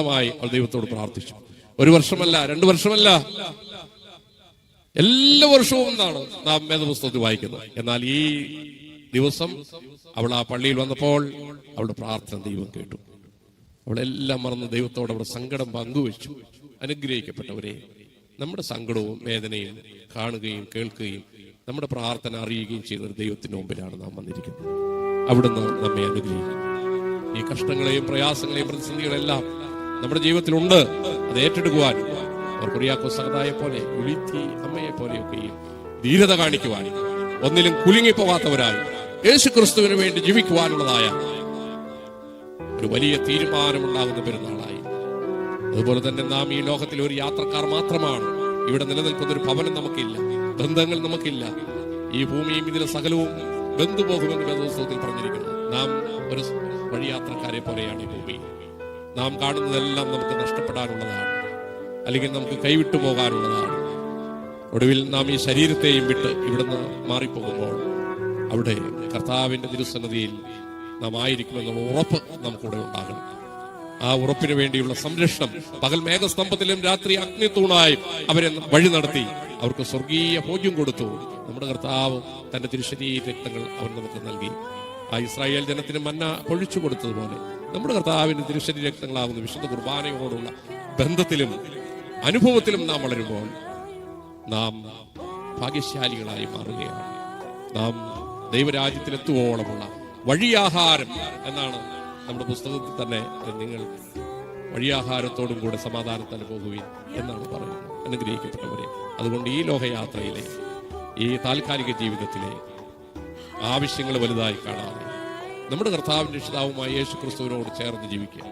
മായി അവൾ ദൈവത്തോട് പ്രാർത്ഥിച്ചു. ഒരു വർഷമല്ല രണ്ടു വർഷമല്ല. എല്ലാ വർഷവും എന്നാണ് നാം വേദപുസ്തകത്തിൽ വായിക്കുന്നത് എന്നാൽ ഈ ദിവസം അവൾ ആ പള്ളിയിൽ വന്നപ്പോൾ അവളുടെ പ്രാർത്ഥന ദൈവം കേട്ടു. അവളെല്ലാം മറന്ന് ദൈവത്തോട് അവിടെ സങ്കടം പങ്കുവെച്ചു. അനുഗ്രഹിക്കപ്പെട്ടവരെ നമ്മുടെ സങ്കടവും വേദനയും കാണുകയും കേൾക്കുകയും നമ്മുടെ പ്രാർത്ഥന അറിയുകയും ചെയ്യുന്ന ഒരു ദൈവത്തിന്റെ മുമ്പിലാണ് നാം വന്നിരിക്കുന്നത്. അവിടുന്ന് നമ്മെ അനുഗ്രഹിക്കും ഈ കഷ്ടങ്ങളെയും പ്രയാസങ്ങളെയും പ്രതിസന്ധികളെല്ലാം നമ്മുടെ ജീവിതത്തിലുണ്ട്. അത് ഏറ്റെടുക്കുവാൻ കുറിയാക്കോ സഹതായെ പോലെ ഉളിത്തി അമ്മയെ പോലെയൊക്കെയും ധീരത കാണിക്കുവാൻ ഒന്നിലും കുലുങ്ങിപ്പോകാത്തവരായി യേശു ക്രിസ്തുവിന് വേണ്ടി ജീവിക്കുവാനുള്ളതായ ഒരു വലിയ തീരുമാനമുണ്ടാകുന്ന പെരുന്നാളായി. അതുപോലെ തന്നെ നാം ഈ ലോകത്തിൽ ഒരു യാത്രക്കാർ മാത്രമാണ്. ഇവിടെ നിലനിൽക്കുന്ന ഒരു ഭവനം നമുക്കില്ല ബന്ധങ്ങൾ നമുക്കില്ല. ഈ ഭൂമിയും ഇതിലെ സകലവും ബന്ധുപോകുമെന്ന് വേദോത്സവത്തിൽ പറഞ്ഞിരിക്കുന്നു. നാം ഒരു വഴിയാത്രക്കാരെ പോലെയാണ് ഈ ഭൂമി. നാം കാണുന്നതെല്ലാം നമുക്ക് നഷ്ടപ്പെടാനുള്ളതാണ്. അല്ലെങ്കിൽ നമുക്ക് കൈവിട്ടു പോകാനുള്ളതാണ്. ഒടുവിൽ നാം ഈ ശരീരത്തെയും വിട്ട് ഇവിടുന്ന് മാറിപ്പോകുമ്പോൾ അവിടെ കർത്താവിന്റെ തിരുസന്നതിയിൽ നാം ആയിരിക്കുമെന്ന ഉറപ്പ് നമുക്കിവിടെ ഉണ്ടാകണം. ആ ഉറപ്പിനു വേണ്ടിയുള്ള സംരക്ഷണം പകൽ മേഘസ്തംഭത്തിലും രാത്രി അഗ്നി അഗ്നിത്തൂണായും അവരെ വഴി നടത്തി അവർക്ക് സ്വർഗീയ ഭോജ്യം കൊടുത്തു. നമ്മുടെ കർത്താവ് തന്റെ തിരുശരീര രക്തങ്ങൾ അവർ നമുക്ക് നൽകി. ആ ഇസ്രായേൽ ജനത്തിന് മന്ന പൊഴിച്ചു കൊടുത്തതുപോലെ നമ്മുടെ കർത്താവിന്റെ തിരുശരീര രക്തങ്ങളാകുന്ന വിശുദ്ധ കുർബാനയോടുള്ള ബന്ധത്തിലും അനുഭവത്തിലും നാം വളരുമ്പോൾ നാം ഭാഗ്യശാലികളായി മാറുകയാണ്. നാം ദൈവരാജ്യത്തിലെത്തുവോളമുള്ള വഴിയാഹാരം എന്നാണ് നമ്മുടെ പുസ്തകത്തിൽ തന്നെ നിങ്ങൾ വഴിയാഹാരത്തോടും കൂടെ സമാധാനത്തിന് പോകുകയും എന്നാണ് പറയുന്നത്. അനുഗ്രഹിക്കപ്പെട്ടവരെ അതുകൊണ്ട് ഈ ലോകയാത്രയിലെ ഈ താൽക്കാലിക ജീവിതത്തിലെ ആവശ്യങ്ങൾ വലുതായി കാണാതെ നമ്മുടെ കർത്താവിന്റെ രക്ഷിതാവുമായ യേശു ക്രിസ്തുവിനോട് ചേർന്ന് ജീവിക്കുക.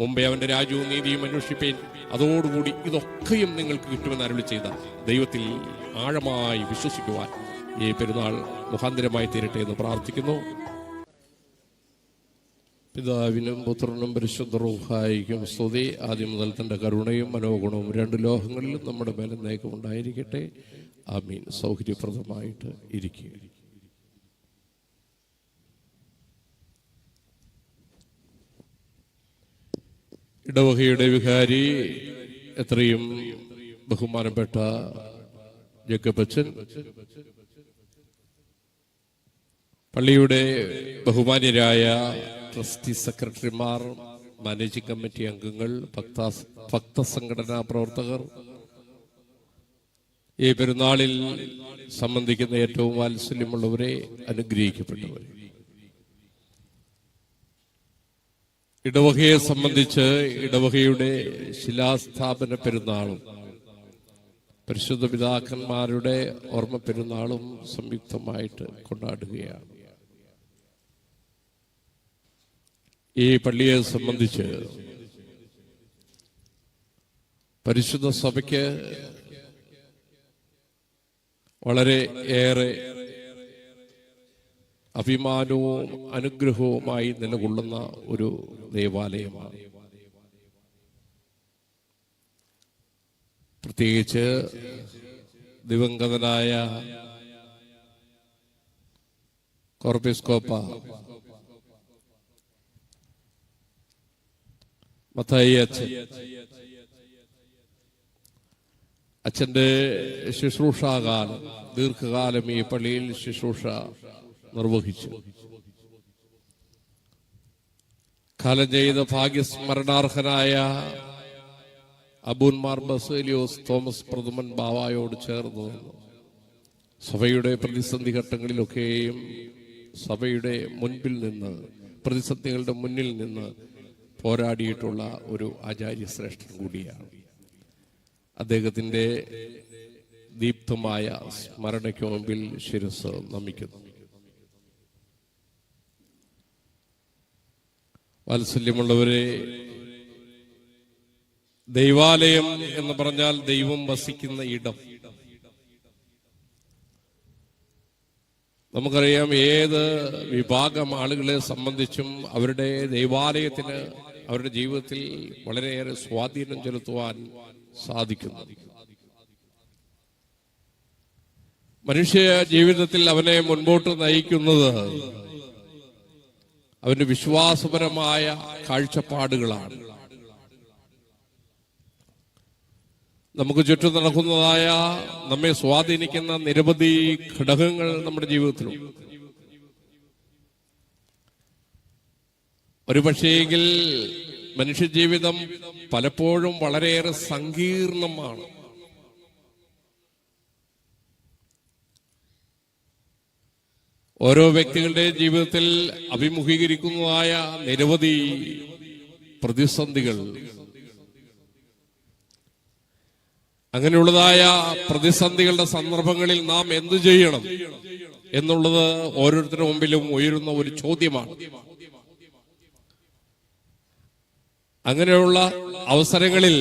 മുമ്പേ അവന്റെ രാജ്യവും നീതിയും അന്വേഷിപ്പേൻ. അതോടുകൂടി ഇതൊക്കെയും നിങ്ങൾക്ക് കിട്ടുമെന്ന് അരുളി ചെയ്ത ദൈവത്തിൽ ആഴമായി വിശ്വസിക്കുവാൻ ഈ പെരുന്നാൾ മുഖാന്തരമായി തീരട്ടെ എന്ന് പ്രാർത്ഥിക്കുന്നു. പിതാവിനും പുത്രനും പരിശുദ്ധ സ്തുതി. ആദ്യം മുതൽ തന്റെ കരുണയും മനോഗുണവും രണ്ട് ലോഹങ്ങളിലും നമ്മുടെ മേലെ നേക്കമുണ്ടായിരിക്കട്ടെ ആമീൻ. സൗകര്യപ്രദമായിട്ട് ഇരിക്കുക ഇടവകയുടെ വിഹാരി എത്രയും ബഹുമാനപ്പെട്ട ജക്കബച്ചൻ പള്ളിയുടെ ബഹുമാന്യരായ ട്രസ്റ്റി സെക്രട്ടറിമാർ മാനേജിംഗ് കമ്മിറ്റി അംഗങ്ങൾ ഭക്ത ഭക്തസംഘടനാ പ്രവർത്തകർ ഈ പെരുന്നാളിൽ സംബന്ധിക്കുന്ന ഏറ്റവും വാത്സല്യമുള്ളവരെ അനുഗ്രഹിക്കപ്പെട്ടവരെ. ഇടവകയെ സംബന്ധിച്ച് ഇടവകയുടെ ശിലാസ്ഥാപന പെരുന്നാളും പരിശുദ്ധ പിതാക്കന്മാരുടെ ഓർമ്മ പെരുന്നാളും സംയുക്തമായിട്ട് കൊണ്ടാടുകയാണ്. ഈ പള്ളിയെ സംബന്ധിച്ച് പരിശുദ്ധ സഭയ്ക്ക് വളരെ ഏറെ അഭിമാനവും അനുഗ്രഹവുമായി നിലകൊള്ളുന്ന ഒരു ദേവാലയമാണ്. പ്രത്യേകിച്ച് ദിവംഗതനായ കോർപ്പിസ്കോപ്പ മത്തായി അച്ഛൻ. അച്ഛന്റെ ശുശ്രൂഷാകാലം ദീർഘകാലം ഈ പള്ളിയിൽ ശുശ്രൂഷ നിർവഹിച്ചു. കാലം ചെയ്ത ഭാഗ്യസ്മരണാർഹനായ അബൂൻമാർ ബസേലിയോസ് തോമസ് പ്രഥമൻ ബാവായോട് ചേർന്ന്. സഭയുടെ പ്രതിസന്ധി ഘട്ടങ്ങളിലൊക്കെയും സഭയുടെ മുൻപിൽ നിന്ന് പ്രതിസന്ധികളുടെ മുന്നിൽ നിന്ന് പോരാടിയിട്ടുള്ള ഒരു ആചാര്യശ്രേഷ്ഠൻ കൂടിയാണ്. അദ്ദേഹത്തിന്റെ ദീപ്തമായ സ്മരണയ്ക്ക് മുമ്പിൽ ശിരസ് നമിക്കുന്നു. വാത്സല്യമുള്ളവരെ ദൈവാലയം എന്ന് പറഞ്ഞാൽ ദൈവം വസിക്കുന്ന ഇടം. നമുക്കറിയാം ഏത് വിഭാഗം ആളുകളെ സംബന്ധിച്ചും അവരുടെ ദൈവാലയത്തിന് അവരുടെ ജീവിതത്തിൽ വളരെയേറെ സ്വാധീനം ചെലുത്തുവാൻ സാധിക്കുന്നു. മനുഷ്യ ജീവിതത്തിൽ അവനെ മുൻപോട്ട് നയിക്കുന്നത് അവന്റെ വിശ്വാസപരമായ കാഴ്ചപ്പാടുകളാണ്. നമുക്ക് ചുറ്റും നടക്കുന്നതായ നമ്മെ സ്വാധീനിക്കുന്ന നിരവധി ഘടകങ്ങൾ നമ്മുടെ ജീവിതത്തിലുണ്ട്. ഒരുപക്ഷേയെങ്കിൽ മനുഷ്യജീവിതം പലപ്പോഴും വളരെയേറെ സങ്കീർണമാണ്. ഓരോ വ്യക്തികളുടെ ജീവിതത്തിൽ അഭിമുഖീകരിക്കുന്നതായ നിരവധി പ്രതിസന്ധികൾ. അങ്ങനെയുള്ളതായ പ്രതിസന്ധികളുടെ സന്ദർഭങ്ങളിൽ നാം എന്തു ചെയ്യണം എന്നുള്ളത് ഓരോരുത്തരുടെ മുമ്പിലും ഉയരുന്ന ഒരു ചോദ്യമാണ്. അങ്ങനെയുള്ള അവസരങ്ങളിൽ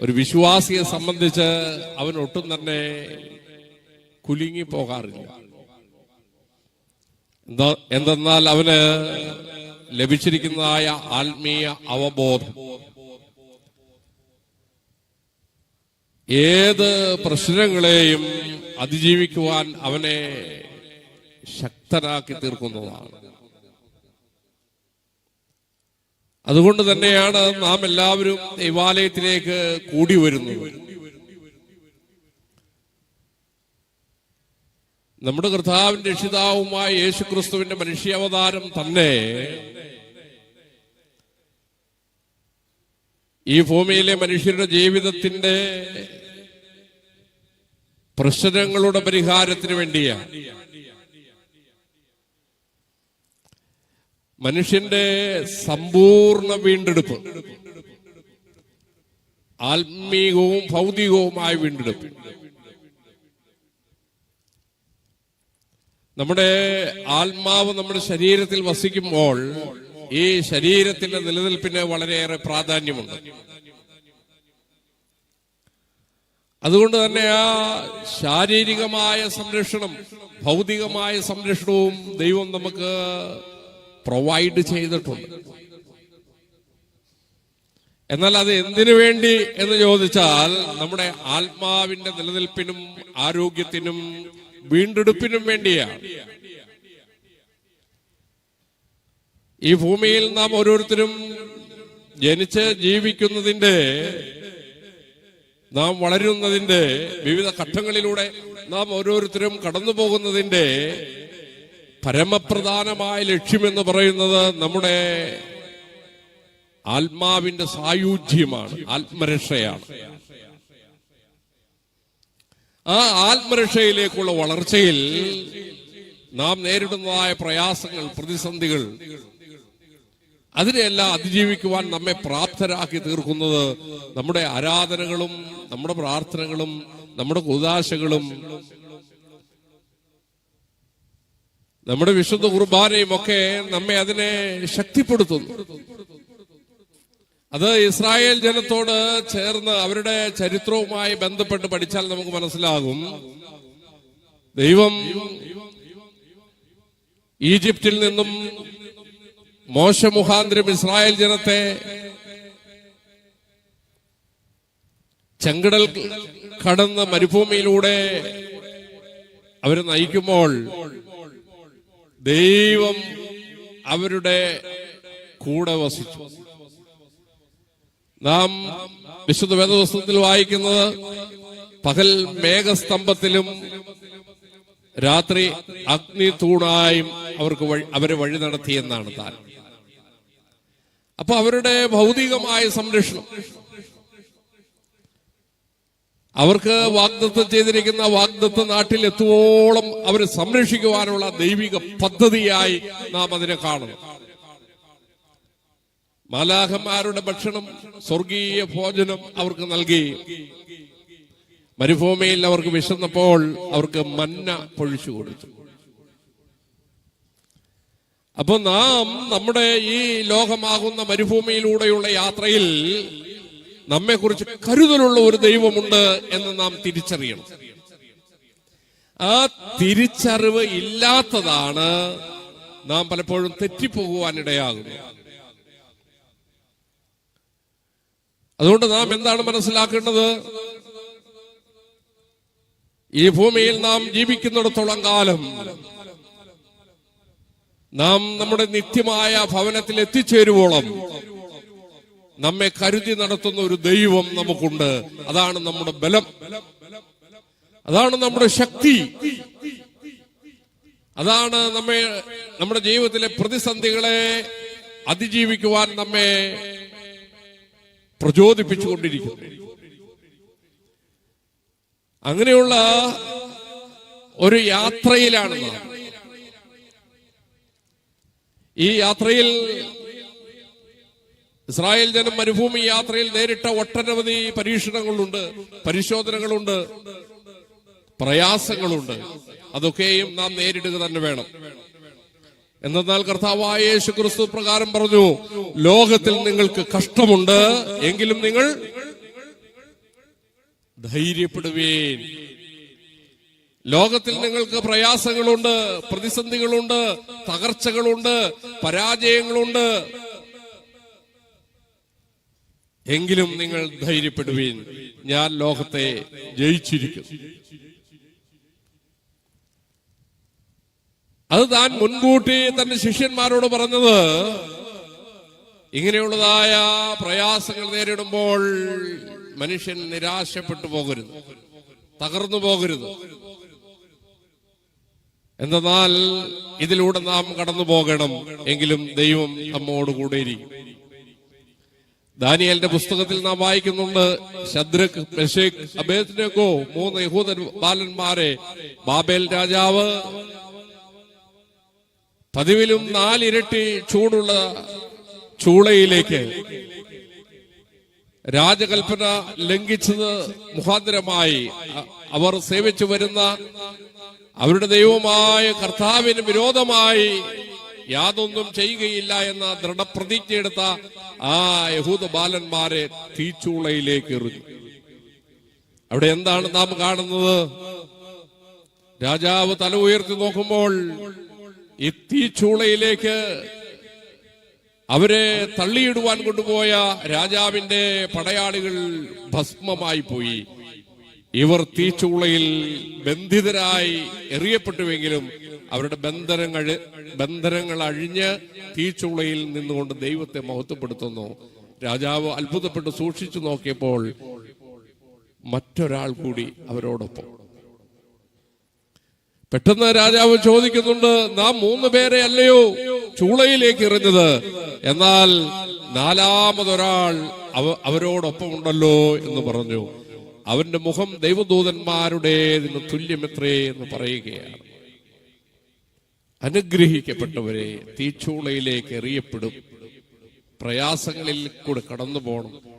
ഒരു വിശ്വാസിയെ സംബന്ധിച്ച് അവൻ ഒട്ടും തന്നെ കുലുങ്ങി പോകാറില്ല എന്തെന്നാൽ അവന് ലഭിച്ചിരിക്കുന്നതായ ആത്മീയ അവബോധം. ഏത് പ്രശ്നങ്ങളെയും അതിജീവിക്കുവാൻ അവനെ ശക്തനാക്കി തീർക്കുന്നതാണ്. അതുകൊണ്ട് തന്നെയാണ് നാം എല്ലാവരും ദൈവാലയത്തിലേക്ക് കൂടി വരുന്നത് നമ്മുടെ കർത്താവിന്റെ രക്ഷിതാവുമായ യേശുക്രിസ്തുവിന്റെ മനുഷ്യാവതാരം തന്നെ ഈ ഭൂമിയിലെ മനുഷ്യരുടെ ജീവിതത്തിന്റെ പ്രശ്നങ്ങളുടെ പരിഹാരത്തിന് വേണ്ടിയാണ്. മനുഷ്യന്റെ സമ്പൂർണ വീണ്ടെടുപ്പ് ആത്മീകവും ഭൗതികവുമായ വീണ്ടെടുപ്പ്. നമ്മുടെ ആത്മാവ് നമ്മുടെ ശരീരത്തിൽ വസിക്കുമ്പോൾ ഈ ശരീരത്തിന്റെ നിലനിൽപ്പിന് വളരെയേറെ പ്രാധാന്യമുണ്ട്. അതുകൊണ്ട് തന്നെ ആ ശാരീരികമായ സംരക്ഷണം ഭൗതികമായ സംരക്ഷണവും ദൈവം നമുക്ക് പ്രൊവൈഡ് ചെയ്തിട്ടുണ്ട്. എന്നാൽ അത് എന്തിനു വേണ്ടി എന്ന് ചോദിച്ചാൽ നമ്മുടെ ആത്മാവിന്റെ നിലനിൽപ്പിനും ആരോഗ്യത്തിനും വീണ്ടെടുപ്പിനും വേണ്ടിയാണ് ഈ ഭൂമിയിൽ നാം ഓരോരുത്തരും ജനിച്ച് ജീവിക്കുന്നതിന്റെ നാം വളരുന്നതിന്റെ വിവിധ ഘട്ടങ്ങളിലൂടെ നാം ഓരോരുത്തരും കടന്നു പോകുന്നതിന്റെ പരമപ്രധാനമായ ലക്ഷ്യമെന്ന് പറയുന്നത് നമ്മുടെ ആത്മാവിന്റെ സായുജ്യമാണ് ആത്മരക്ഷയാണ്. ആ ആത്മരക്ഷയിലേക്കുള്ള വളർച്ചയിൽ നാം നേരിടുന്നതായ പ്രയാസങ്ങൾ പ്രതിസന്ധികൾ അതിനെയെല്ലാം അതിജീവിക്കുവാൻ നമ്മെ പ്രാപ്തരാക്കി തീർക്കുന്നത് നമ്മുടെ ആരാധനകളും നമ്മുടെ പ്രാർത്ഥനകളും നമ്മുടെ കുതാശകളും നമ്മുടെ വിശുദ്ധ കുർബാനയും ഒക്കെ നമ്മെ അതിനെ ശക്തിപ്പെടുത്തുന്നു. അത് ഇസ്രായേൽ ജനത്തോട് ചേർന്ന് അവരുടെ ചരിത്രവുമായി ബന്ധപ്പെട്ട് പഠിച്ചാൽ നമുക്ക് മനസ്സിലാകും. ദൈവം ഈജിപ്തിൽ നിന്നും മോശ മുഖാന്തരം ഇസ്രായേൽ ജനത്തെ ചെങ്കടൽ കടന്ന് മരുഭൂമിയിലൂടെ അവരെ നയിക്കുമ്പോൾ ദൈവം അവരുടെ കൂടെ വസിച്ചു. നാം വിശുദ്ധ വേദപുസ്തകത്തിൽ വായിക്കുന്നത് പകൽ മേഘസ്തംഭത്തിലും രാത്രി അഗ്നി തൂണായും അവർക്ക് അവരെ വഴി നടത്തിയെന്നാണ് താൻ അപ്പൊ അവരുടെ ഭൗതികമായ സംരക്ഷണം. അവർക്ക് വാഗ്ദത്തം ചെയ്തിരിക്കുന്ന വാഗ്ദത്ത നാട്ടിൽ എത്തുവോളം അവരെ സംരക്ഷിക്കുവാനുള്ള ദൈവിക പദ്ധതിയായി നാം അതിനെ കാണണം മാലാഹന്മാരുടെ ഭക്ഷണം സ്വർഗീയ ഭോജനം അവർക്ക് നൽകി. മരുഭൂമിയിൽ അവർക്ക് വിശന്നപ്പോൾ അവർക്ക് മന്ന പൊഴിച്ചു കൊടുത്തു. അപ്പൊ നാം നമ്മുടെ ഈ ലോകമാകുന്ന മരുഭൂമിയിലൂടെയുള്ള യാത്രയിൽ നമ്മെക്കുറിച്ച് കരുതലുള്ള ഒരു ദൈവമുണ്ട് എന്ന് നാം തിരിച്ചറിയണം. ആ തിരിച്ചറിവ് ഇല്ലാത്തതാണ് നാം പലപ്പോഴും തെറ്റിപ്പോകുവാനിടയാകുന്നത്. അതുകൊണ്ട് നാം എന്താണ് മനസ്സിലാക്കേണ്ടത്? ഈ ഭൂമിയിൽ നാം ജീവിക്കുന്നിടത്തോളം കാലം നാം നമ്മുടെ നിത്യമായ ഭവനത്തിൽ എത്തിച്ചേരുവോളം നമ്മെ കരുതി നടത്തുന്ന ഒരു ദൈവം നമുക്കുണ്ട്. അതാണ് നമ്മുടെ ബലം. അതാണ് നമ്മുടെ ശക്തി. അതാണ് നമ്മെ നമ്മുടെ ജീവിതത്തിലെ പ്രതിസന്ധികളെ അതിജീവിക്കുവാൻ നമ്മെ പ്രചോദിപ്പിച്ചുകൊണ്ടിരിക്കുന്നു. അങ്ങനെയുള്ള ഒരു യാത്രയിലാണ് ഈ യാത്രയിൽ ഇസ്രായേൽ ജനം മരുഭൂമി യാത്രയിൽ നേരിട്ട ഒട്ടനവധി പരീക്ഷണങ്ങളുണ്ട് പരിശോധനകളുണ്ട് പ്രയാസങ്ങളുണ്ട്. അതൊക്കെയും നാം നേരിടുക തന്നെ വേണം. എന്നാൽ കർത്താവായ യേശു ക്രിസ്തു പ്രകാരം പറഞ്ഞു ലോകത്തിൽ നിങ്ങൾക്ക് കഷ്ടമുണ്ട് എങ്കിലും നിങ്ങൾ ധൈര്യപ്പെടുവേൻ. ലോകത്തിൽ നിങ്ങൾക്ക് പ്രയാസങ്ങളുണ്ട് പ്രതിസന്ധികളുണ്ട് തകർച്ചകളുണ്ട് പരാജയങ്ങളുണ്ട്. എങ്കിലും നിങ്ങൾ ധൈര്യപ്പെടുവീൻ. ഞാൻ ലോകത്തെ ജയിച്ചിരിക്കും അത് താൻ മുൻകൂട്ടി തന്റെ ശിഷ്യന്മാരോട് പറഞ്ഞത് ഇങ്ങനെയുള്ളതായ പ്രയാസങ്ങൾ നേരിടുമ്പോൾ മനുഷ്യൻ നിരാശപ്പെട്ടു പോകരുത് തകർന്നു പോകരുത്. എന്തെന്നാൽ ഇതിലൂടെ നാം കടന്നു പോകണം എങ്കിലും ദൈവം നമ്മോട് കൂടെയിരിക്കും ദാനിയലിന്റെ പുസ്തകത്തിൽ നാം വായിക്കുന്നുണ്ട് ശദ്രക് മെഷേഖ് അബേദ്നെഗോ മൂന്ന് യഹൂദൻ ബാലന്മാരെ ബാബേൽ രാജാവ് പതിവിലും നാലിരട്ടി ചൂടുള്ള ചൂളയിലേക്ക് രാജകൽപ്പന ലംഘിച്ചത് മുഖാന്തരമായി അവർ സേവിച്ചു വരുന്ന അവരുടെ ദൈവമായ കർത്താവിന് വിരോധമായി യാതൊന്നും ചെയ്യുകയില്ല എന്ന ദൃഢപ്രതിജ്ഞയെടുത്ത ആ യഹൂദ ബാലന്മാരെ തീച്ചൂളയിലേക്ക് എറിഞ്ഞു. അവിടെ എന്താണ് നാം കാണുന്നത്? രാജാവ് തല ഉയർത്തി നോക്കുമ്പോൾ ഈ തീച്ചൂളയിലേക്ക് അവരെ തള്ളിയിടുവാൻ കൊണ്ടുപോയ രാജാവിന്റെ പടയാളികൾ ഭസ്മമായി പോയി. ഇവർ തീച്ചൂളയിൽ ബന്ധിതരായി എറിയപ്പെട്ടുവെങ്കിലും അവരുടെ ബന്ധനങ്ങൾ ബന്ധനങ്ങൾ അഴിഞ്ഞ് തീച്ചൂളയിൽ നിന്നുകൊണ്ട് ദൈവത്തെ മഹത്വപ്പെടുത്തുന്നു. രാജാവ് അത്ഭുതപ്പെട്ട് സൂക്ഷിച്ചു നോക്കിയപ്പോൾ മറ്റൊരാൾ കൂടി അവരോടൊപ്പം. പെട്ടെന്ന് രാജാവ് ചോദിക്കുന്നുണ്ട് നാം മൂന്ന് പേരെ അല്ലയോ ചൂളയിലേക്ക് എറിഞ്ഞത്? എന്നാൽ നാലാമതൊരാൾ അവ അവരോടൊപ്പം ഉണ്ടല്ലോ എന്ന് പറഞ്ഞു. അവന്റെ മുഖം ദൈവദൂതന്മാരുടേതിന് തുല്യമെത്രേ എന്ന് പറയുകയാണ്. അനുഗ്രഹിക്കപ്പെട്ടവരെ തീച്ചൂളയിലേക്ക് എറിയപ്പെടും. പ്രയാസങ്ങളിൽ കൂടെ കടന്നു പോകണം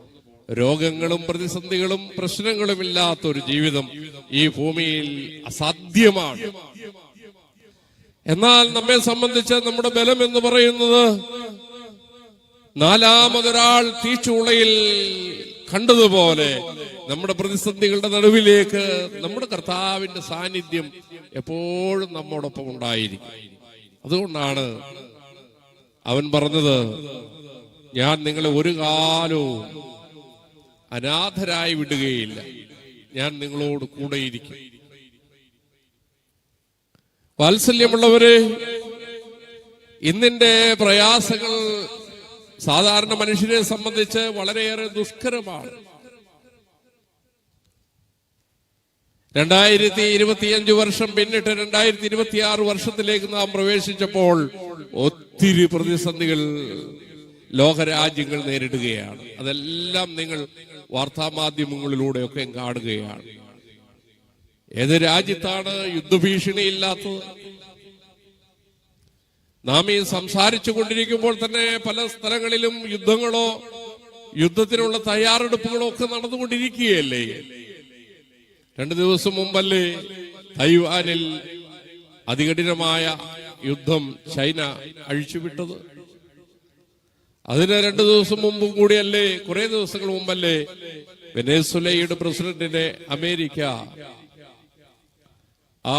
രോഗങ്ങളും പ്രതിസന്ധികളും പ്രശ്നങ്ങളും ഇല്ലാത്ത ഒരു ജീവിതം ഈ ഭൂമിയിൽ അസാധ്യമാണ്. എന്നാൽ നമ്മെ സംബന്ധിച്ച് നമ്മുടെ ബലം എന്ന് പറയുന്നത് നാലാമതൊരാൾ തീച്ചൂളയിൽ കണ്ടതുപോലെ നമ്മുടെ പ്രതിസന്ധികളുടെ നടുവിലേക്ക് നമ്മുടെ കർത്താവിന്റെ സാന്നിധ്യം എപ്പോഴും നമ്മോടൊപ്പം ഉണ്ടായിരിക്കും. അതുകൊണ്ടാണ് അവൻ പറഞ്ഞത് ഞാൻ നിങ്ങളെ ഒരു കാലവും അനാഥരായി വിടുകയില്ല. ഞാൻ നിങ്ങളോട് കൂടെയിരിക്കും. വാത്സല്യമുള്ളവരെ ഇന്നിന്റെ പ്രയാസങ്ങൾ സാധാരണ മനുഷ്യരെ സംബന്ധിച്ച് വളരെയേറെ ദുഷ്കരമാണ്. രണ്ടായിരത്തി ഇരുപത്തിയഞ്ച് വർഷം പിന്നിട്ട് രണ്ടായിരത്തി ഇരുപത്തി ആറ് വർഷത്തിലേക്ക് നാം പ്രവേശിച്ചപ്പോൾ ഒത്തിരി പ്രതിസന്ധികൾ ലോകരാജ്യങ്ങൾ നേരിടുകയാണ്. അതെല്ലാം നിങ്ങൾ വാർത്താമാധ്യമങ്ങളിലൂടെയൊക്കെ കാണുകയാണ്. ഏത് രാജ്യത്താണ് യുദ്ധഭീഷണി ഇല്ലാത്തത് നാം ഈ സംസാരിച്ചു കൊണ്ടിരിക്കുമ്പോൾ തന്നെ പല സ്ഥലങ്ങളിലും യുദ്ധങ്ങളോ യുദ്ധത്തിനുള്ള തയ്യാറെടുപ്പുകളോ ഒക്കെ നടന്നുകൊണ്ടിരിക്കുകയല്ലേ? രണ്ടു ദിവസം മുമ്പല്ലേ തൈവാനിൽ അതികഠിനമായ യുദ്ധം ചൈന അഴിച്ചുവിട്ടത്? അതിന് രണ്ടു ദിവസം മുമ്പും കൂടിയല്ലേ? കുറെ ദിവസങ്ങൾ മുമ്പല്ലേ? വെനേസുലയുടെ പ്രസിഡന്റിനെ അമേരിക്ക. ആ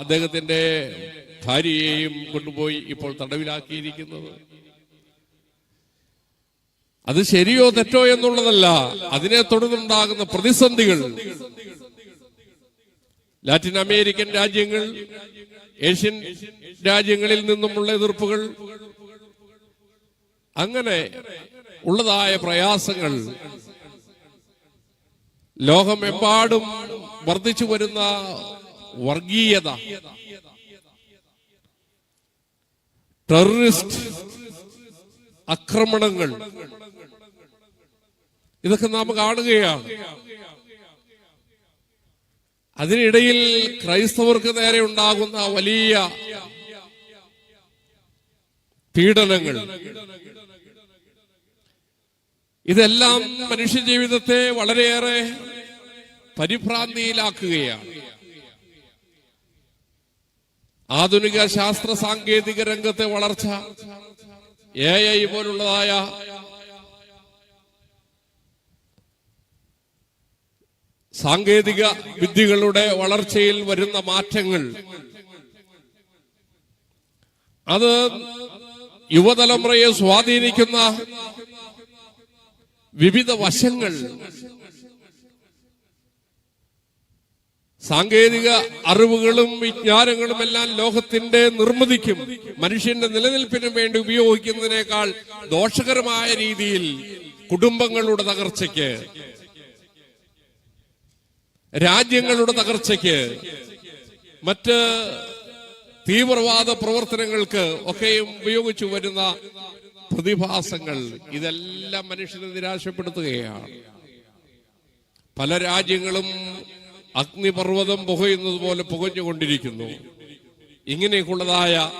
അദ്ദേഹത്തിന്റെ ഭാര്യയെയും കൊണ്ടുപോയി ഇപ്പോൾ തടവിലാക്കിയിരിക്കുന്നത്. അത് ശരിയോ തെറ്റോ എന്നുള്ളതല്ല. അതിനെ തുടർന്നുണ്ടാകുന്ന പ്രതിസന്ധികൾ. ലാറ്റിൻ അമേരിക്കൻ രാജ്യങ്ങൾ ഏഷ്യൻ രാജ്യങ്ങളിൽ നിന്നുമുള്ള എതിർപ്പുകൾ അങ്ങനെ ഉള്ളതായ പ്രയാസങ്ങൾ ലോകമെമ്പാടും വർദ്ധിച്ചു വരുന്ന വർഗീയത. ടെററിസ്റ്റ് ആക്രമണങ്ങൾ. ഇതൊക്കെ നാം കാണുകയാണ്. അതിനിടയിൽ ക്രൈസ്തവർക്ക് നേരെ ഉണ്ടാകുന്ന വലിയ പീഡനങ്ങൾ. ഇതെല്ലാം മനുഷ്യ ജീവിതത്തെ വളരെയേറെ പരിഭ്രാന്തിയിലാക്കുകയാണ്. ആധുനിക ശാസ്ത്ര സാങ്കേതിക രംഗത്തെ വളർച്ച എ ഐ പോലുള്ളതായ സാങ്കേതിക വിദ്യകളുടെ വളർച്ചയിൽ വരുന്ന മാറ്റങ്ങൾ. അത് യുവതലമുറയെ സ്വാധീനിക്കുന്ന വിവിധ വശങ്ങൾ. സാങ്കേതിക അറിവുകളും വിജ്ഞാനങ്ങളും എല്ലാം ലോകത്തിന്റെ നിർമ്മിതിക്കും മനുഷ്യന്റെ നിലനിൽപ്പിനും വേണ്ടി ഉപയോഗിക്കുന്നതിനേക്കാൾ ദോഷകരമായ രീതിയിൽ കുടുംബങ്ങളുടെ തകർച്ചയ്ക്ക് രാജ്യങ്ങളുടെ തകർച്ചയ്ക്ക് മറ്റ് തീവ്രവാദ പ്രവർത്തനങ്ങൾക്ക് ഒക്കെയും ഉപയോഗിച്ചു വരുന്ന പ്രതിഭാസങ്ങൾ ഇതെല്ലാം മനുഷ്യനെ നിരാശപ്പെടുത്തുകയാണ്. പല രാജ്യങ്ങളും അഗ്നിപർവതം പുകയുന്നത് പോലെ പുകഞ്ഞുകൊണ്ടിരിക്കുന്നു. ഇങ്ങനെയൊക്കെയുള്ളതായ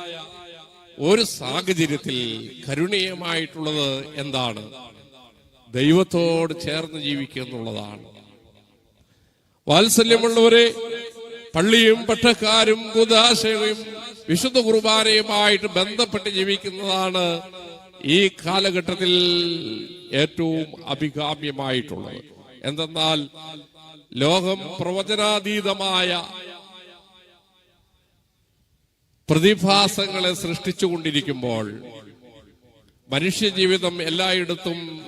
ഒരു സാഹചര്യത്തിൽ കരുണീയമായിട്ടുള്ളത് എന്താണ്? ദൈവത്തോട് ചേർന്ന് ജീവിക്കുക എന്നുള്ളതാണ്. വാത്സല്യമുള്ളവരെ പള്ളിയും പട്ടക്കാരും കുദാശയും വിശുദ്ധ കുർബാനയുമായിട്ട് ബന്ധപ്പെട്ട് ജീവിക്കുന്നതാണ് ഈ കാലഘട്ടത്തിൽ ഏറ്റവും അഭികാമ്യമായിട്ടുള്ളത്. എന്തെന്നാൽ ലോകം പ്രവചനാതീതമായ പ്രതിഭാസങ്ങളെ സൃഷ്ടിച്ചുകൊണ്ടിരിക്കുമ്പോൾ മനുഷ്യജീവിതം എല്ലായിടത്തും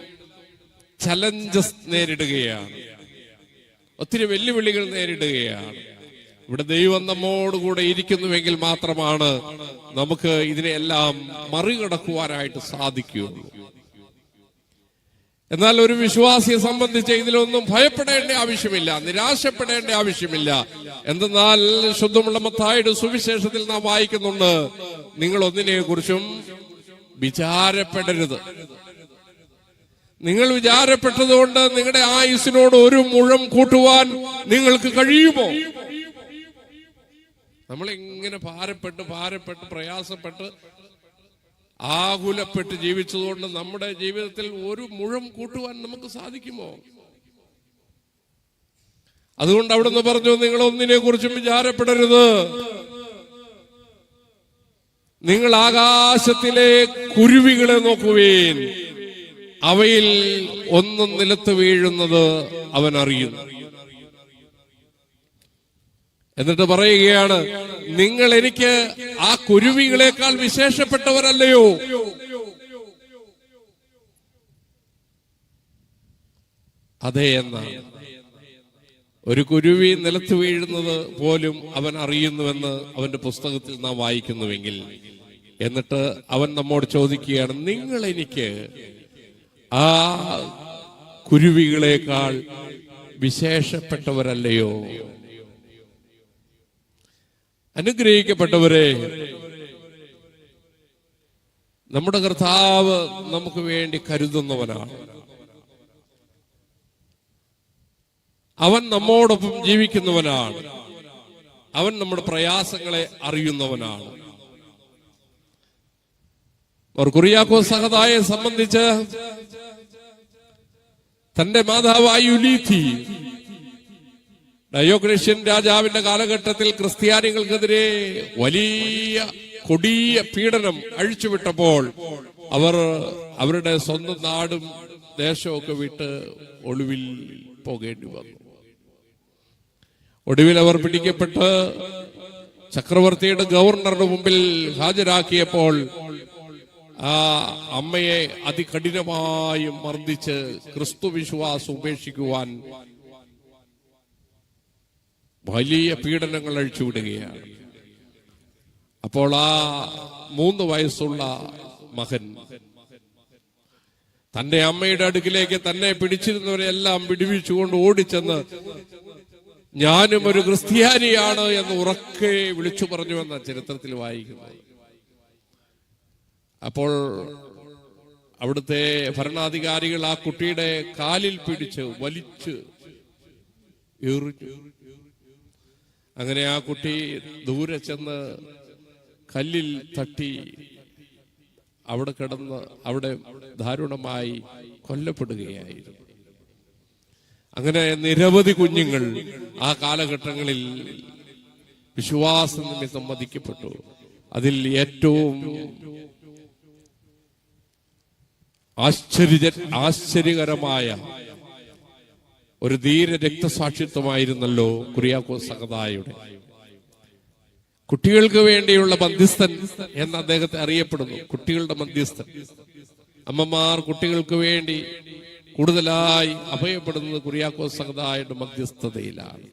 ചലഞ്ചസ് നേരിടുകയാണ്. ഒത്തിരി വെല്ലുവിളികൾ നേരിടുകയാണ്. ഇവിടെ ദൈവം നമ്മോടുകൂടെ ഇരിക്കുന്നുവെങ്കിൽ മാത്രമാണ് നമുക്ക് ഇതിനെല്ലാം മറികടക്കുവാനായിട്ട് സാധിക്കുകയുള്ളൂ എന്നാൽ ഒരു വിശ്വാസിയെ സംബന്ധിച്ച് ഇതിലൊന്നും ഭയപ്പെടേണ്ട ആവശ്യമില്ല നിരാശപ്പെടേണ്ട ആവശ്യമില്ല. എന്തെന്നാൽ ശുദ്ധമുള്ള മത്തായുടെ സുവിശേഷത്തിൽ നാം വായിക്കുന്നുണ്ട് നിങ്ങൾ ഒന്നിനെ കുറിച്ചും വിചാരപ്പെടരുത്. നിങ്ങൾ വിചാരപ്പെട്ടതുകൊണ്ട് നിങ്ങളുടെ ആയുസിനോട് ഒരു മുഴം കൂട്ടുവാൻ നിങ്ങൾക്ക് കഴിയുമോ? നമ്മൾ ഇങ്ങനെ ഭാരപ്പെട്ട് ഭാരപ്പെട്ട് പ്രയാസപ്പെട്ട് ആകുലപ്പെട്ട് ജീവിച്ചതുകൊണ്ട് നമ്മുടെ ജീവിതത്തിൽ ഒരു മുഴം കൂട്ടുവാൻ നമുക്ക് സാധിക്കുമോ? അതുകൊണ്ട് അവിടുന്ന് പറഞ്ഞു നിങ്ങൾ ഒന്നിനെ കുറിച്ചും വിചാരപ്പെടരുത്. നിങ്ങൾ ആകാശത്തിലെ കുരുവികളെ നോക്കുവേൻ. അവയിൽ ഒന്നും നിലത്ത് വീഴുന്നത് അവൻ അറിയുന്നു എന്നിട്ട് പറയുകയാണ് നിങ്ങൾ എനിക്ക് ആ കുരുവികളെക്കാൾ വിശേഷപ്പെട്ടവരല്ലയോ? അതെ എന്നാണ് ഒരു കുരുവി നിലത്ത് വീഴുന്നത് പോലും അവൻ അറിയുന്നുവെന്ന് അവന്റെ പുസ്തകത്തിൽ നാം വായിക്കുന്നുവെങ്കിൽ എന്നിട്ട് അവൻ നമ്മോട് ചോദിക്കുകയാണ് നിങ്ങൾ എനിക്ക് ആ കുരുവികളെക്കാൾ വിശേഷപ്പെട്ടവരല്ലയോ? അനുഗ്രഹിക്കപ്പെട്ടവരെ. നമ്മുടെ കർത്താവ് നമുക്ക് വേണ്ടി കരുതുന്നവനാണ്. അവൻ നമ്മോടൊപ്പം ജീവിക്കുന്നവനാണ്. അവൻ നമ്മുടെ പ്രയാസങ്ങളെ അറിയുന്നവനാണ്. കുറിയാക്കോ സഹതായെ സംബന്ധിച്ച് തന്റെ മാതാവായി യുലീഥി ഡയോക്രേഷ്യൻ രാജാവിന്റെ കാലഘട്ടത്തിൽ ക്രിസ്ത്യാനികൾക്കെതിരെ വലിയ കൊടിയ പീഡനം അഴിച്ചുവിട്ടപ്പോൾ അവർ അവരുടെ സ്വന്തം നാടും ദേശമൊക്കെ വിട്ട് ഒളിവിൽ പോകേണ്ടി വന്നു. ഒടുവിൽ അവർ പിടിക്കപ്പെട്ട് ചക്രവർത്തിയുടെ ഗവർണറുടെ മുമ്പിൽ ഹാജരാക്കിയപ്പോൾ ആ അമ്മയെ അതികഠിനമായും മർദ്ദിച്ച് ക്രിസ്തു വിശ്വാസം ഉപേക്ഷിക്കുവാൻ വലിയ പീഡനങ്ങൾ അഴിച്ചുവിടുകയാണ്. അപ്പോൾ ആ മൂന്ന് വയസ്സുള്ള മകൻ തന്റെ അമ്മയുടെ അടുക്കിലേക്ക് തന്നെ പിടിച്ചിരുന്നവരെല്ലാം പിടിവിച്ചുകൊണ്ട് ഓടിച്ചെന്ന് ഞാനും ഒരു ക്രിസ്ത്യാനിയാണ് എന്ന് ഉറക്കെ വിളിച്ചു പറഞ്ഞു എന്ന ചരിത്രത്തിൽ വായിക്കുന്നത് അപ്പോൾ അവിടുത്തെ ഭരണാധികാരികൾ ആ കുട്ടിയുടെ കാലിൽ പിടിച്ച് വലിച്ച് അങ്ങനെ ആ കുട്ടി ദൂരെ ചെന്ന് കല്ലിൽ തട്ടി അവിടെ കിടന്ന് അവിടെ ദാരുണമായി കൊല്ലപ്പെടുകയായിരുന്നു. അങ്ങനെ നിരവധി കുഞ്ഞുങ്ങൾ ആ കാലഘട്ടങ്ങളിൽ വിശ്വാസ സമ്മതിക്കപ്പെട്ടു അതിൽ ഏറ്റവും ആശ്ചര്യ ആശ്ചര്യകരമായ ഒരു ധീര രക്തസാക്ഷിത്വമായിരുന്നല്ലോ കുറിയാക്കോ സഹതായുടെ കുട്ടികൾക്ക് വേണ്ടിയുള്ള മധ്യസ്ഥൻ എന്ന് അദ്ദേഹത്തെ അറിയപ്പെടുന്നു. കുട്ടികളുടെ മധ്യസ്ഥൻ. അമ്മമാർ കുട്ടികൾക്ക് വേണ്ടി കൂടുതലായി അഭയപ്പെടുന്നത് കുറിയാക്കോ സഹതായുടെ മധ്യസ്ഥതയിലാണ്.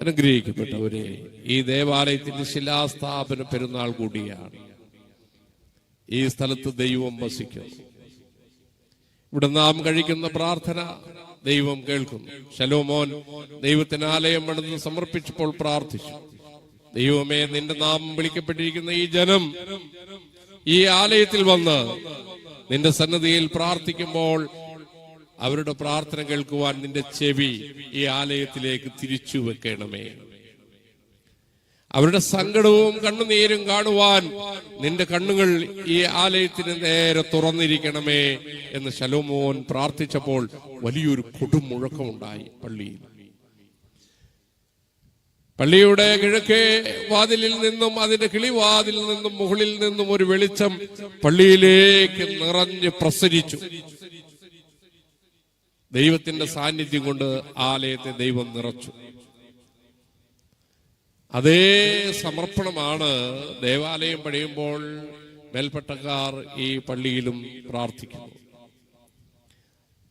അനുഗ്രഹിക്കപ്പെട്ടവരെ ഈ ദേവാലയത്തിന്റെ ശിലാസ്ഥാപന പെരുന്നാൾ കൂടിയാണ്. ഈ സ്ഥലത്ത് ദൈവം വസിക്കുന്നു. ഇവിടെ നാം കഴിക്കുന്ന പ്രാർത്ഥന ദൈവം കേൾക്കുന്നു. ശലോമോൻ ദൈവത്തിന് ആലയം പണിത് സമർപ്പിച്ചപ്പോൾ പ്രാർത്ഥിച്ചു. ദൈവമേ നിന്റെ നാമം വിളിക്കപ്പെട്ടിരിക്കുന്ന ഈ ജനം ഈ ആലയത്തിൽ വന്ന് നിന്റെ സന്നദ്ധിയിൽ പ്രാർത്ഥിക്കുമ്പോൾ അവരുടെ പ്രാർത്ഥന കേൾക്കുവാൻ നിന്റെ ചെവി ഈ ആലയത്തിലേക്ക് തിരിച്ചു വെക്കണമേ. അവരുടെ സങ്കടവും കണ്ണുനീരും കാണുവാൻ നിന്റെ കണ്ണുകൾ ഈ ആലയത്തിന് നേരെ തുറന്നിരിക്കണമേ എന്ന് ശലോമോൻ പ്രാർത്ഥിച്ചപ്പോൾ വലിയൊരു കൊടുമുഴക്കമുണ്ടായി പള്ളിയിൽ. പള്ളിയുടെ കിഴക്കേ വാതിലിൽ നിന്നും അതിന്റെ കിളിവാതിൽ നിന്നും മുകളിൽ നിന്നും ഒരു വെളിച്ചം പള്ളിയിലേക്ക് നിറഞ്ഞ് പ്രസരിച്ചു. ദൈവത്തിന്റെ സാന്നിധ്യം കൊണ്ട് ആലയത്തെ ദൈവം നിറച്ചു. അതേ സമർപ്പണമാണ് ദേവാലയം പണിയുമ്പോൾ മേൽപ്പെട്ടക്കാർ ഈ പള്ളിയിലും പ്രാർത്ഥിക്കുന്നു.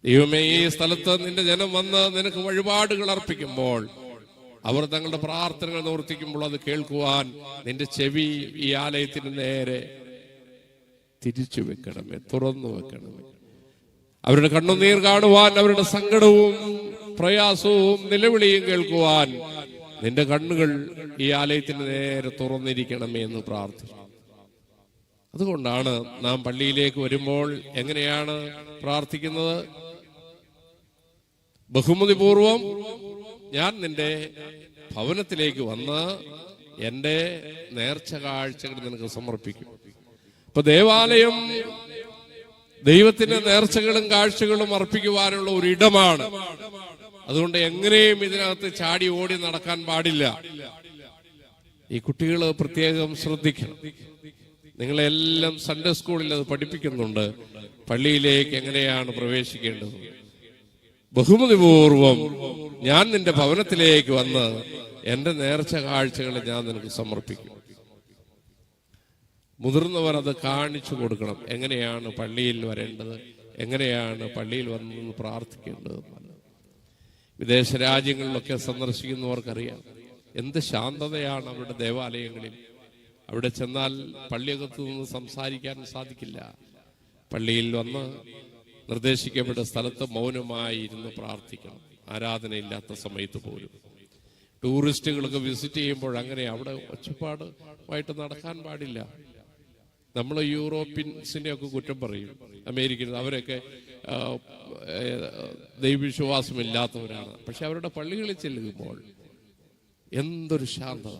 ദൈവമേ ഈ സ്ഥലത്ത് നിന്റെ ജനം വന്ന് നിനക്ക് വഴിപാടുകൾ അർപ്പിക്കുമ്പോൾ അവർ തങ്ങളുടെ പ്രാർത്ഥനകൾ നിവർത്തിക്കുമ്പോൾ അത് കേൾക്കുവാൻ നിന്റെ ചെവി ഈ ആലയത്തിന് നേരെ തിരിച്ചു വെക്കണമേ തുറന്നു വെക്കണമേ. അവരുടെ കണ്ണുനീർ കാണുവാൻ അവരുടെ സങ്കടവും പ്രയാസവും നിലവിളിയും കേൾക്കുവാൻ നിന്റെ കണ്ണുകൾ ഈ ആലയത്തിന് നേരെ തുറന്നിരിക്കണം എന്ന് പ്രാർത്ഥിച്ചു. അതുകൊണ്ടാണ് നാം പള്ളിയിലേക്ക് വരുമ്പോൾ എങ്ങനെയാണ് പ്രാർത്ഥിക്കുന്നത്? ബഹുമതിപൂർവം ഞാൻ നിന്റെ ഭവനത്തിലേക്ക് വന്ന് എന്റെ നേർച്ച കാഴ്ചകൾ നിനക്ക് സമർപ്പിക്കും. ഇപ്പൊ ദേവാലയം ദൈവത്തിന്റെ നേർച്ചകളും കാഴ്ചകളും അർപ്പിക്കുവാനുള്ള ഒരു ഇടമാണ്. അതുകൊണ്ട് എങ്ങനെയും ഇതിനകത്ത് ചാടി ഓടി നടക്കാൻ പാടില്ല. ഈ കുട്ടികൾ പ്രത്യേകം ശ്രദ്ധിക്കണം. നിങ്ങളെല്ലാം സൺഡേ സ്കൂളിൽ അത് പഠിപ്പിക്കുന്നുണ്ട്. പള്ളിയിലേക്ക് എങ്ങനെയാണ് പ്രവേശിക്കേണ്ടത്? ബഹുമതി ബഹുമതിപൂർവം ഞാൻ നിന്റെ ഭവനത്തിലേക്ക് വന്ന് എന്റെ നേർച്ച കാഴ്ചകളെ ഞാൻ നിനക്ക് സമർപ്പിക്കും. മുതിർന്നവർ അത് കാണിച്ചു കൊടുക്കണം. എങ്ങനെയാണ് പള്ളിയിൽ വരേണ്ടത്? എങ്ങനെയാണ് പള്ളിയിൽ വന്ന് പ്രാർത്ഥിക്കേണ്ടത്? വിദേശ രാജ്യങ്ങളിലൊക്കെ സന്ദർശിക്കുന്നവർക്കറിയാം. എന്ത് ശാന്തതയാണ് അവരുടെ ദേവാലയങ്ങളിൽ. അവിടെ ചെന്നാൽ പള്ളിയകത്ത് നിന്ന് സംസാരിക്കാൻ സാധിക്കില്ല. പള്ളിയിൽ വന്ന് നിർദ്ദേശിക്കപ്പെട്ട സ്ഥലത്ത് മൗനമായി ഇരുന്ന് പ്രാർത്ഥിക്കണം. ആരാധനയില്ലാത്ത സമയത്ത് പോലും. ടൂറിസ്റ്റുകളൊക്കെ വിസിറ്റ് ചെയ്യുമ്പോൾ അങ്ങനെ അവിടെ ഒച്ചപ്പാടുമായിട്ട് നടക്കാൻ പാടില്ല. നമ്മൾ യൂറോപ്യൻസിനെ ഒക്കെ കുറ്റം പറയും. അമേരിക്കൻ അവരൊക്കെ ദൈവവിശ്വാസമില്ലാത്തവരാണ്. പക്ഷെ അവരുടെ പള്ളികളിൽ ചെല്ലുമ്പോൾ എന്തൊരു ശാന്തത.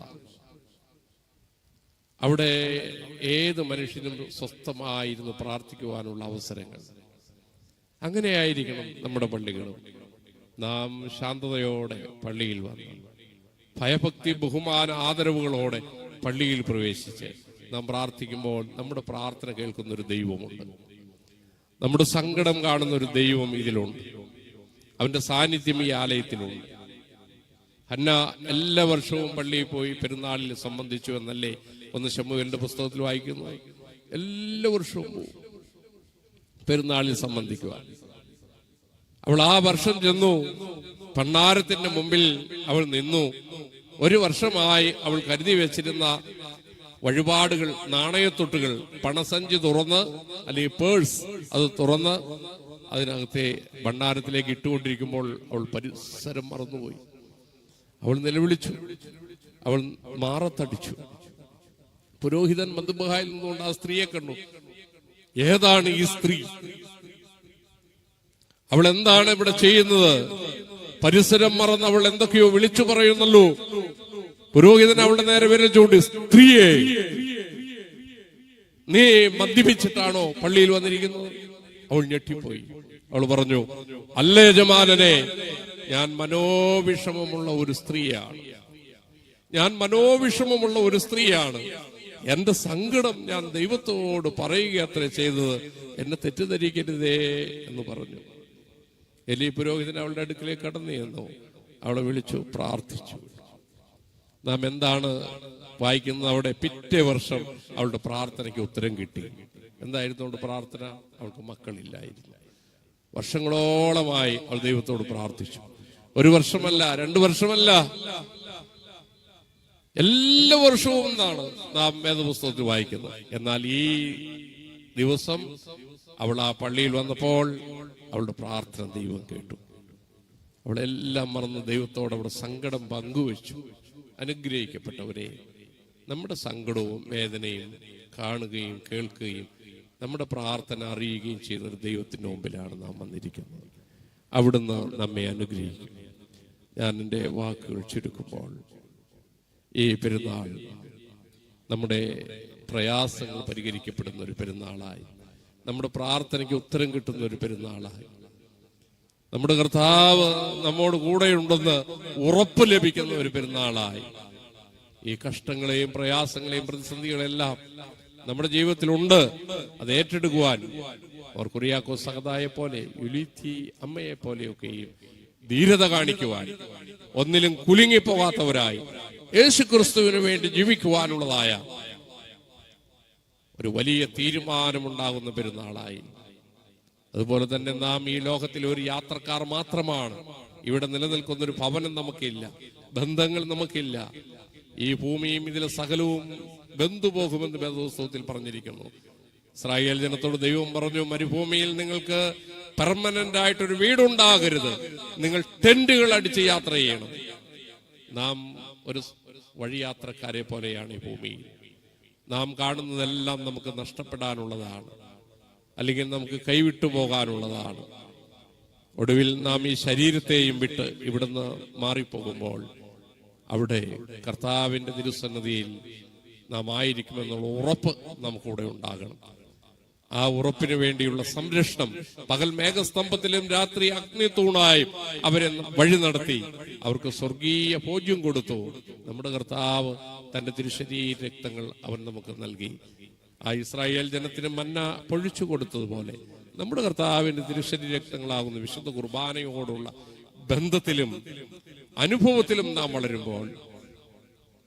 അവിടെ ഏത് മനുഷ്യനും സ്വസ്ഥമായിരുന്നു പ്രാർത്ഥിക്കുവാനുള്ള അവസരങ്ങൾ. അങ്ങനെയായിരിക്കണം നമ്മുടെ പള്ളികളും നാം ശാന്തതയോടെ പള്ളിയിൽ വന്നു. ഭയഭക്തി ബഹുമാന ആദരവുകളോടെ പള്ളിയിൽ പ്രവേശിച്ച്. നാം പ്രാർത്ഥിക്കുമ്പോൾ നമ്മുടെ പ്രാർത്ഥന കേൾക്കുന്ന ഒരു ദൈവമുണ്ട്. നമ്മുടെ സങ്കടം കാണുന്ന ഒരു ദൈവം ഇതിലുണ്ട്. അവന്റെ സാന്നിധ്യം ഈ ആലയത്തിലുണ്ട്. ഹന്ന എല്ലാ വർഷവും പള്ളിയിൽ പോയി പെരുന്നാളിൽ സംബന്ധിച്ചു എന്നല്ലേ ഒന്ന് ശമുവിന്റെ പുസ്തകത്തിൽ വായിക്കുന്നു. എല്ലാ വർഷവും പെരുന്നാളിൽ സംബന്ധിക്കുക അവൾ ആ വർഷം ചെന്നു. ഭണ്ണാരത്തിന്റെ മുമ്പിൽ അവൾ നിന്നു. ഒരു വർഷമായി അവൾ കരുതി വെച്ചിരുന്ന വഴിപാടുകൾ നാണയത്തൊട്ടുകൾ പണസഞ്ചി തുറന്ന് അല്ലെങ്കിൽ പേഴ്സ് അത് തുറന്ന് അതിനകത്തെ ഭണ്ഡാരത്തിലേക്ക് ഇട്ടുകൊണ്ടിരിക്കുമ്പോൾ അവൾ പരിസരം മറന്നുപോയി. അവൾ നിലവിളിച്ചു. അവൾ മാറത്തടിച്ചു. പുരോഹിതൻ മന്ദുബഹായിൽ നിന്നുകൊണ്ട് ആ സ്ത്രീയെ കണ്ടു. ഏതാണ് ഈ സ്ത്രീ? അവൾ എന്താണ് ഇവിടെ ചെയ്യുന്നത്? പരിസരം മറന്ന് അവൾ എന്തൊക്കെയോ വിളിച്ചു പറയുന്നല്ലോ. പുരോഹിതൻ അവളുടെ നേരെ വിരൽ ചൂണ്ടി സ്ത്രീയെ നീ മദ്യപിച്ചിട്ടാണോ പള്ളിയിൽ വന്നിരിക്കുന്നത്? അവൾ ഞെട്ടിപ്പോയി. അവൾ പറഞ്ഞു അല്ലേ യജമാനനെ ഞാൻ മനോവിഷമമുള്ള ഒരു സ്ത്രീയാണ്. ഞാൻ മനോവിഷമമുള്ള ഒരു സ്ത്രീയാണ്. എന്റെ സങ്കടം ഞാൻ ദൈവത്തോട് പറയുക അത്ര ചെയ്തത്. എന്നെ തെറ്റിദ്ധരിക്കരുതേ എന്ന് പറഞ്ഞു. എലി പുരോഹിതൻ അവളുടെ അടുക്കിലേക്ക് കടന്നു ചെന്നു. അവളെ വിളിച്ചു പ്രാർത്ഥിച്ചു. നാം എന്താണ് വായിക്കുന്നത്? അവിടെ പിറ്റേ വർഷം അവളുടെ പ്രാർത്ഥനയ്ക്ക് ഉത്തരം കിട്ടി. എന്തായിരുന്നു അവളുടെ പ്രാർത്ഥന? അവൾക്ക് മക്കളില്ലായിരുന്നു. വർഷങ്ങളോളമായി അവൾ ദൈവത്തോട് പ്രാർത്ഥിച്ചു. ഒരു വർഷമല്ല രണ്ടു വർഷമല്ല. എല്ലാ വർഷവും എന്നാണ് നാം വേദപുസ്തകത്തിൽ വായിക്കുന്നത്. എന്നാൽ ഈ ദിവസം അവൾ ആ പള്ളിയിൽ വന്നപ്പോൾ അവളുടെ പ്രാർത്ഥന ദൈവം കേട്ടു. അവളെല്ലാം മറന്ന് ദൈവത്തോട് അവിടെ സങ്കടം പങ്കുവച്ചു. അനുഗ്രഹിക്കപ്പെട്ടവരെ നമ്മുടെ സങ്കടവും വേദനയും കാണുകയും കേൾക്കുകയും നമ്മുടെ പ്രാർത്ഥന അറിയുകയും ചെയ്യുന്ന ഒരു ദൈവത്തിന്റെ മുമ്പിലാണ് നാം വന്നിരിക്കുന്നത്. അവിടുന്ന് നമ്മെ അനുഗ്രഹിക്കും. ഞാൻ എന്റെ വാക്കുകൾ ചുരുക്കുമ്പോൾ ഈ പെരുന്നാൾ നമ്മുടെ പ്രയാസങ്ങൾ പരിഹരിക്കപ്പെടുന്ന ഒരു പെരുന്നാളായി നമ്മുടെ പ്രാർത്ഥനയ്ക്ക് ഉത്തരം കിട്ടുന്ന ഒരു പെരുന്നാളായി നമ്മുടെ കർത്താവ് നമ്മോട് കൂടെയുണ്ടെന്ന് ഉറപ്പ് ലഭിക്കുന്ന ഒരു പെരുന്നാളായി. ഈ കഷ്ടങ്ങളെയും പ്രയാസങ്ങളെയും പ്രതിസന്ധികളെല്ലാം നമ്മുടെ ജീവിതത്തിലുണ്ട്. അത് ഏറ്റെടുക്കുവാൻ അവർ കുറിയാക്കോ സഹതായെ പോലെ യുലിത്തി അമ്മയെ പോലെയൊക്കെയും ധീരത കാണിക്കുവാൻ ഒന്നിലും കുലുങ്ങിപ്പോകാത്തവരായി യേശു ക്രിസ്തുവിന് വേണ്ടി ജീവിക്കുവാനുള്ളതായ ഒരു വലിയ തീരുമാനമുണ്ടാകുന്ന പെരുന്നാളായി. അതുപോലെ തന്നെ നാം ഈ ലോകത്തിൽ ഒരു യാത്രക്കാർ മാത്രമാണ്. ഇവിടെ നിലനിൽക്കുന്ന ഒരു ഭവനം നമുക്കില്ല. ബന്ധങ്ങൾ നമുക്കില്ല. ഈ ഭൂമിയും ഇതിലെ സകലവും ബന്ധുപോകുമെന്ന് വേദോത്സവത്തിൽ പറഞ്ഞിരിക്കുന്നു. ഇസ്രായേൽ ജനത്തോട് ദൈവം പറഞ്ഞു മരുഭൂമിയിൽ നിങ്ങൾക്ക് പെർമനന്റ് ആയിട്ടൊരു വീടുണ്ടാകരുത്. നിങ്ങൾ ടെന്റുകൾ അടിച്ച് യാത്ര ചെയ്യണം. നാം ഒരു വഴിയാത്രക്കാരെ പോലെയാണ് ഈ ഭൂമിയിൽ. നാം കാണുന്നതെല്ലാം നമുക്ക് നഷ്ടപ്പെടാനുള്ളതാണ്. അല്ലെങ്കിൽ നമുക്ക് കൈവിട്ടു പോകാനുള്ളതാണ്. ഒടുവിൽ നാം ഈ ശരീരത്തെയും വിട്ട് ഇവിടുന്ന് മാറിപ്പോകുമ്പോൾ അവിടെ കർത്താവിന്റെ തിരുസന്നതിയിൽ നാം ആയിരിക്കുമെന്നുള്ള ഉറപ്പ് നമുക്കിവിടെ ഉണ്ടാകണം. ആ ഉറപ്പിന് വേണ്ടിയുള്ള സംരക്ഷണം പകൽ മേഘസ്തംഭത്തിലും രാത്രി അഗ്നി തൂണായും അവരെ വഴി നടത്തി അവർക്ക് സ്വർഗീയ ഭോജ്യം കൊടുത്തു. നമ്മുടെ കർത്താവ് തന്റെ തിരുശരീര രക്തങ്ങൾ അവൻ നമുക്ക് നൽകി. ആ ഇസ്രായേൽ ജനത്തിന് മന്ന പൊഴിച്ചു കൊടുത്തതുപോലെ നമ്മുടെ കർത്താവിന്റെ തിരുശരി രക്തങ്ങളാകുന്ന വിശുദ്ധ കുർബാനയോടുള്ള ബന്ധത്തിലും അനുഭവത്തിലും നാം വളരുമ്പോൾ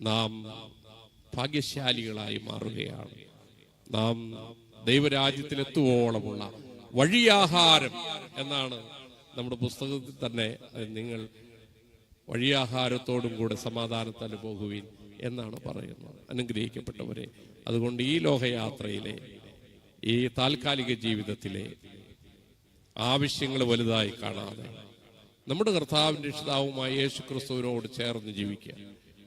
നാം ഭാഗ്യശാലികളായി മാറുകയാണ്. നാം ദൈവരാജ്യത്തിലെത്തുവോളമുള്ള വഴിയാഹാരം എന്നാണ് നമ്മുടെ പുസ്തകത്തിൽ തന്നെ നിങ്ങൾ വഴിയാഹാരത്തോടും കൂടെ സമാധാനത്താൽ പോകുവിൻ. എന്നാണ് പറയുന്നത്. അനുഗ്രഹിക്കപ്പെട്ടവരെ അതുകൊണ്ട് ഈ ലോകയാത്രയിലെ ഈ താൽക്കാലിക ജീവിതത്തിലെ ആവശ്യങ്ങൾ വലുതായി കാണാതെ നമ്മുടെ കർത്താവിന്റെ രക്ഷിതാവുമായ യേശു ക്രിസ്തുവിനോട് ചേർന്ന് ജീവിക്കുക.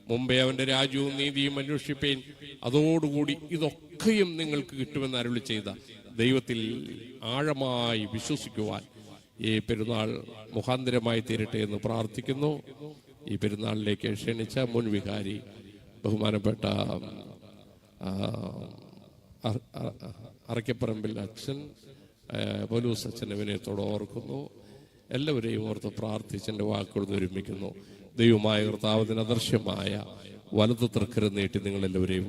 മുമ്പേ അവന്റെ രാജ്യവും നീതിയും അന്വേഷിപ്പേൻ അതോടുകൂടി ഇതൊക്കെയും നിങ്ങൾക്ക് കിട്ടുമെന്ന് അരുളി ചെയ്ത ദൈവത്തിൽ ആഴമായി വിശ്വസിക്കുവാൻ ഈ പെരുന്നാൾ മുഖാന്തരമായി തീരട്ടെ എന്ന് പ്രാർത്ഥിക്കുന്നു. ഈ പെരുന്നാളിലേക്ക് ക്ഷണിച്ച മുൻ വികാരി ബഹുമാനപ്പെട്ട അറക്കപ്പറമ്പിൽ അച്ഛൻ പോലൂസ് അച്ഛൻ വിനയത്തോടെ ഓർക്കുന്നു എല്ലാവരെയും ഓർത്ത് പ്രാർത്ഥിച്ച് എന്റെ വാക്കുകൾ ഒരുമിക്കുന്നു ദൈവമായ കർത്താവിന് അദർശ്യമായ വലതു തൃക്കരം നീട്ടി നിങ്ങളെല്ലാവരെയും.